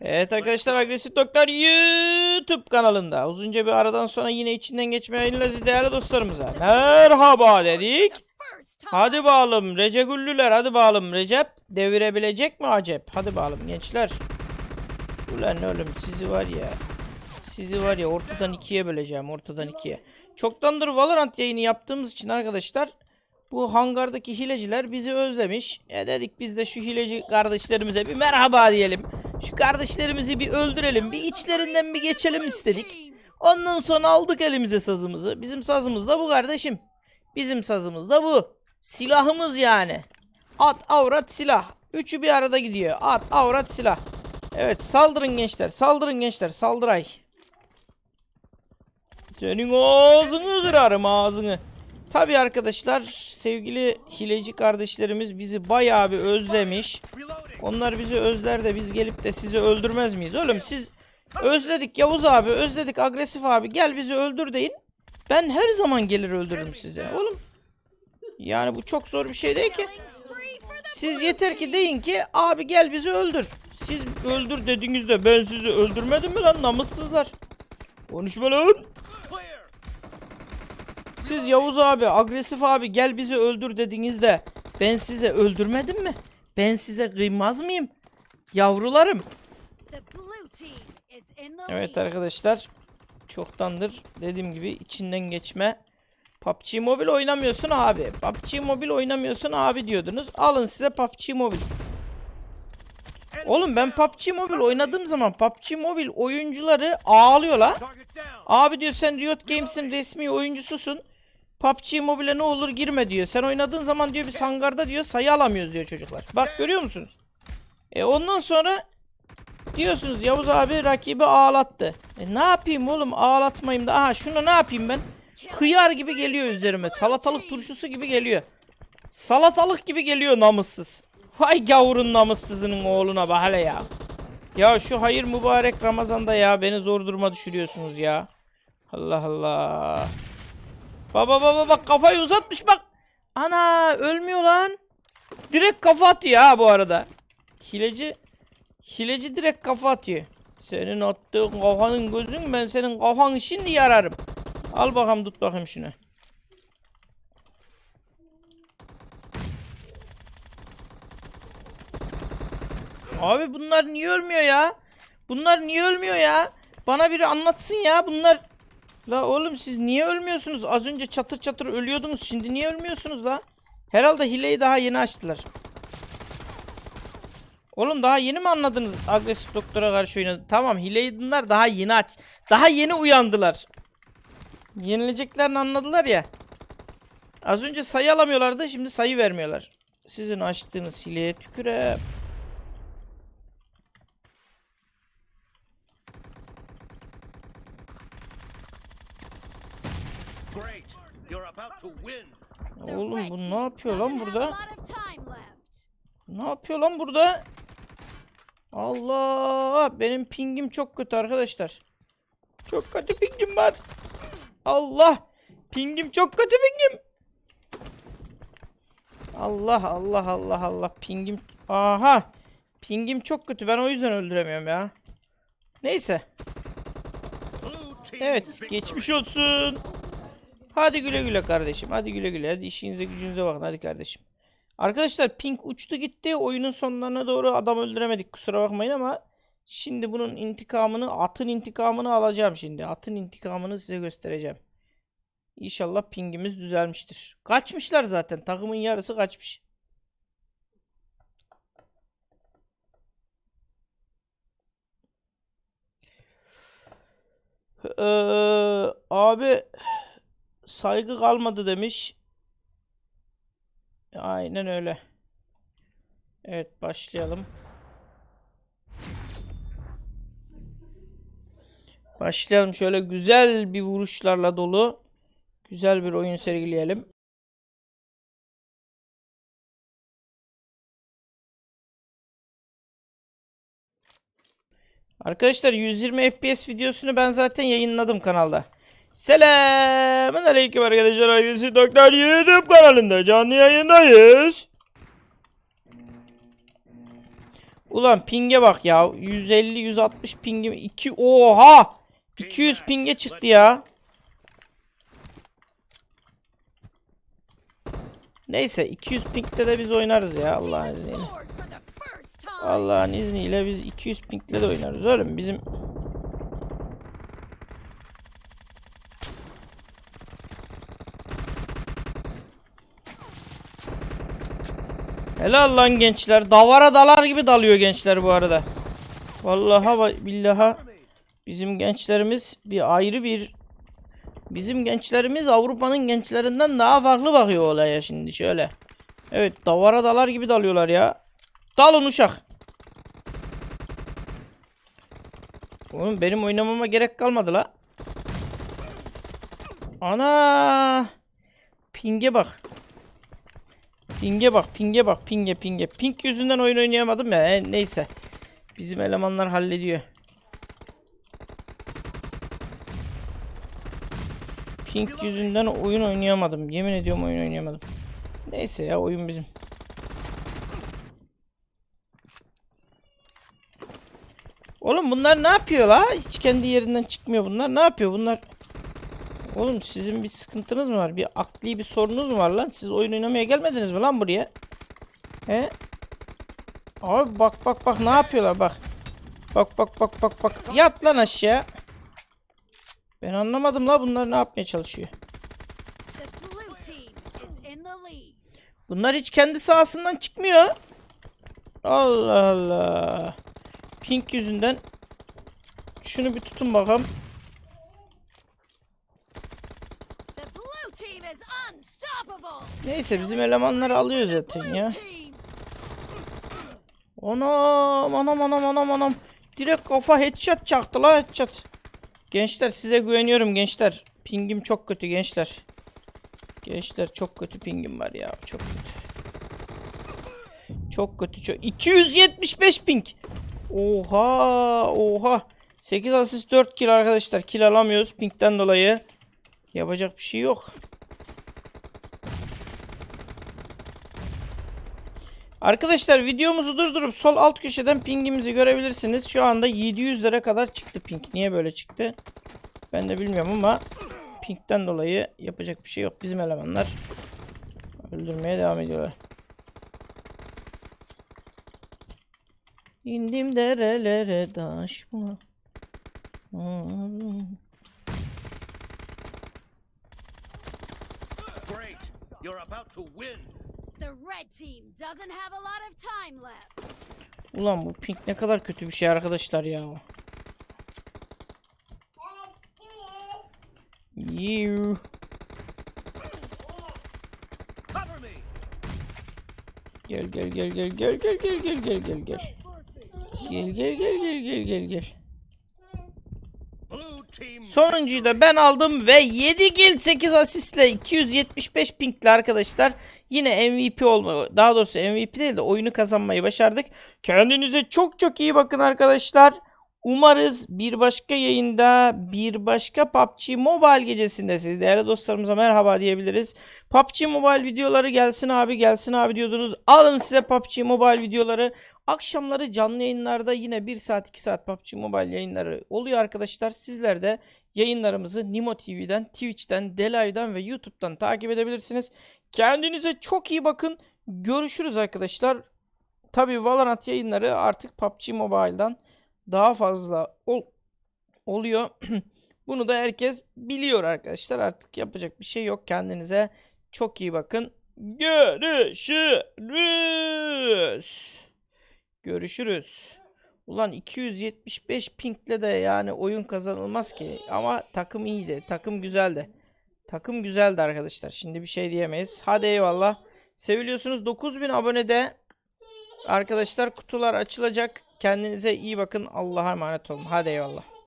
Evet arkadaşlar Agresif Doktor YouTube kanalında uzunca bir aradan sonra yine içinden yayınlarız değerli dostlarımıza. Merhaba dedik. Hadi bakalım Recep Güllüler hadi bakalım Recep devirebilecek mi acep? Hadi bakalım gençler. Ulan oğlum sizi var ya. Sizi var ya ortadan ikiye böleceğim ortadan ikiye. Çoktandır Valorant yayını yaptığımız için arkadaşlar bu hangardaki hileciler bizi özlemiş. E dedik biz de şu hileci kardeşlerimize bir merhaba diyelim. Şu kardeşlerimizi bir öldürelim. Bir içlerinden bir geçelim istedik. Ondan sonra aldık elimize sazımızı. Bizim sazımız da bu kardeşim. Bizim sazımız da bu. Silahımız yani. At, avrat, silah. Üçü bir arada gidiyor. At, avrat, silah. Evet saldırın gençler. Saldırın gençler. Saldıray. Senin ağzını kırarım ağzını. Tabi arkadaşlar sevgili hileci kardeşlerimiz bizi bayağı bir özlemiş. Onlar bizi özler de biz gelip de sizi öldürmez miyiz? Oğlum siz özledik Yavuz abi özledik agresif abi gel bizi öldür deyin. Ben her zaman gelir öldürürüm sizi. Oğlum yani bu çok zor bir şey değil ki. Siz yeter ki deyin ki abi gel bizi öldür. Siz öldür dediğinizde ben sizi öldürmedim mi lan namussuzlar. Konuşma lan. Siz Yavuz abi, agresif abi gel bizi öldür dediğinizde ben size öldürmedim mi? Ben size kıymaz mıyım? Yavrularım. Evet arkadaşlar. Çoktandır dediğim gibi içinden geçme. PUBG Mobile oynamıyorsun abi. PUBG Mobile oynamıyorsun abi diyordunuz. Alın size PUBG Mobile. Oğlum ben PUBG Mobile oynadığım zaman PUBG Mobile oyuncuları ağlıyor la. Abi diyor sen Riot Games'in resmi oyuncususun. PUBG Mobile'e ne olur girme diyor. Sen oynadığın zaman diyor biz hangarda diyor sayı alamıyoruz diyor çocuklar. Bak görüyor musunuz? E ondan sonra diyorsunuz Yavuz abi rakibi ağlattı. E ne yapayım oğlum ağlatmayayım da. Aha şunu ne yapayım ben? Hıyar gibi geliyor üzerime. Salatalık turşusu gibi geliyor. Salatalık gibi geliyor namussuz. Vay gavurun namussuzunun oğluna bak hele ya. Ya şu hayır mübarek Ramazan'da ya beni zor duruma düşürüyorsunuz ya. Allah Allah. Baba baba bak kafayı uzatmış bak. Ana ölmüyor lan. Direkt kafa atıyor ha bu arada. Hileci hileci direkt kafa atıyor. Senin attığın kafanın gözün ben senin kafanı şimdi yararım. Al bakalım tut bakayım şunu. Abi bunlar niye ölmüyor ya? Bunlar niye ölmüyor ya? Bana biri anlatsın ya bunlar. La oğlum siz niye ölmüyorsunuz? Az önce çatır çatır ölüyordunuz. Şimdi niye ölmüyorsunuz la? Herhalde hileyi daha yeni açtılar. Oğlum daha yeni mi anladınız agresif doktora karşı oynadı? Tamam hileyi bunlar daha yeni aç. Daha yeni uyandılar. Yenileceklerini anladılar ya. Az önce sayı alamıyorlardı şimdi sayı vermiyorlar. Sizin açtığınız hileye tükürem. Great! You're about to win! Oğlum bu ne yapıyor lan burada? Ne yapıyor lan burada? Allah! Benim pingim çok kötü arkadaşlar. Çok kötü pingim var. Allah! Pingim çok kötü pingim. Allah Allah Allah Allah pingim. Aha! Pingim çok kötü. Ben o yüzden öldüremiyorum ya. Neyse. Evet, geçmiş olsun. Hadi güle güle kardeşim. Hadi güle güle. Hadi işinize gücünüze bakın. Hadi kardeşim. Arkadaşlar pink uçtu gitti. Oyunun sonlarına doğru adam öldüremedik. Kusura bakmayın ama şimdi bunun intikamını, atın intikamını alacağım şimdi. Atın intikamını size göstereceğim. İnşallah pingimiz düzelmiştir. Kaçmışlar zaten. Takımın yarısı kaçmış. Ee, abi saygı kalmadı demiş. Aynen öyle. Evet başlayalım. Başlayalım şöyle güzel bir vuruşlarla dolu. Güzel bir oyun sergileyelim. Arkadaşlar 120 FPS videosunu ben zaten yayınladım kanalda. Selamun aleyküm arkadaşlar. Ayısı Doktor YouTube kanalında canlı yayındayız. Ulan pinge bak ya. 150 160 pinge 2 oha. 200 pinge çıktı ya. Neyse 200 pingde de biz oynarız ya Allah'ın izniyle. Allah'ın izniyle biz 200 pingle de oynarız oğlum bizim Helal lan gençler. Davara dalar gibi dalıyor gençler bu arada. Vallahi va- billaha bizim gençlerimiz bir ayrı bir bizim gençlerimiz Avrupa'nın gençlerinden daha farklı bakıyor olaya şimdi şöyle. Evet davara dalar gibi dalıyorlar ya. Dalın uşak. Oğlum benim oynamama gerek kalmadı la. Ana! Pinge bak. Pinge bak, pinge bak, pinge pinge. Ping yüzünden oyun oynayamadım ya. E, neyse. Bizim elemanlar hallediyor. Ping yüzünden oyun oynayamadım. Yemin ediyorum oyun oynayamadım. Neyse ya oyun bizim. Oğlum bunlar ne yapıyor la? Hiç kendi yerinden çıkmıyor bunlar. Ne yapıyor bunlar? Oğlum sizin bir sıkıntınız mı var? Bir akli bir sorunuz mu var lan? Siz oyun oynamaya gelmediniz mi lan buraya? He? Abi bak bak bak ne yapıyorlar bak. Bak bak bak bak bak. Yat lan aşağı. Ben anlamadım la bunlar ne yapmaya çalışıyor. Bunlar hiç kendi sahasından çıkmıyor. Allah Allah. Pink yüzünden. Şunu bir tutun bakalım. The blue team is unstoppable. Neyse bizim elemanları alıyor zaten ya. Anam anam anam anam anam. Direkt kafa headshot çaktı la headshot. Gençler size güveniyorum gençler. Pingim çok kötü gençler. Gençler çok kötü pingim var ya çok kötü. Çok kötü çok. 275 ping. Oha oha. 8 asist 4 kill arkadaşlar. Kill alamıyoruz pingden dolayı. Yapacak bir şey yok. Arkadaşlar videomuzu durdurup sol alt köşeden pingimizi görebilirsiniz. Şu anda 700'lere kadar çıktı ping. Niye böyle çıktı? Ben de bilmiyorum ama pingden dolayı yapacak bir şey yok. Bizim elemanlar öldürmeye devam ediyorlar. İndim derelere taş mı? Great. You're about to win. The red team doesn't have a lot of time left. Ulan bu ping ne kadar kötü bir şey arkadaşlar ya. You. Cover me. Gel gel gel gel gel gel gel gel gel gel gel. Gel gel gel gel gel gel gel. Sonuncuyu da ben aldım ve 7 kill 8 asistle 275 pinkli arkadaşlar. Yine MVP olma daha doğrusu MVP değil de oyunu kazanmayı başardık. Kendinize çok çok iyi bakın arkadaşlar. Umarız bir başka yayında bir başka PUBG Mobile gecesinde siz değerli dostlarımıza merhaba diyebiliriz. PUBG Mobile videoları gelsin abi gelsin abi diyordunuz. Alın size PUBG Mobile videoları. Akşamları canlı yayınlarda yine 1 saat 2 saat PUBG Mobile yayınları oluyor arkadaşlar. Sizler de yayınlarımızı Nimo TV'den, Twitch'ten, Delive'den ve YouTube'dan takip edebilirsiniz. Kendinize çok iyi bakın. Görüşürüz arkadaşlar. Tabii Valorant yayınları artık PUBG Mobile'dan daha fazla ol- oluyor. Bunu da herkes biliyor arkadaşlar. Artık yapacak bir şey yok. Kendinize çok iyi bakın. Görüşürüz. Görüşürüz. Ulan 275 pingle de yani oyun kazanılmaz ki. Ama takım iyiydi. Takım güzeldi. Takım güzeldi arkadaşlar. Şimdi bir şey diyemeyiz. Hadi eyvallah. Seviliyorsunuz. 9000 abonede arkadaşlar kutular açılacak. Kendinize iyi bakın. Allah'a emanet olun. Hadi eyvallah.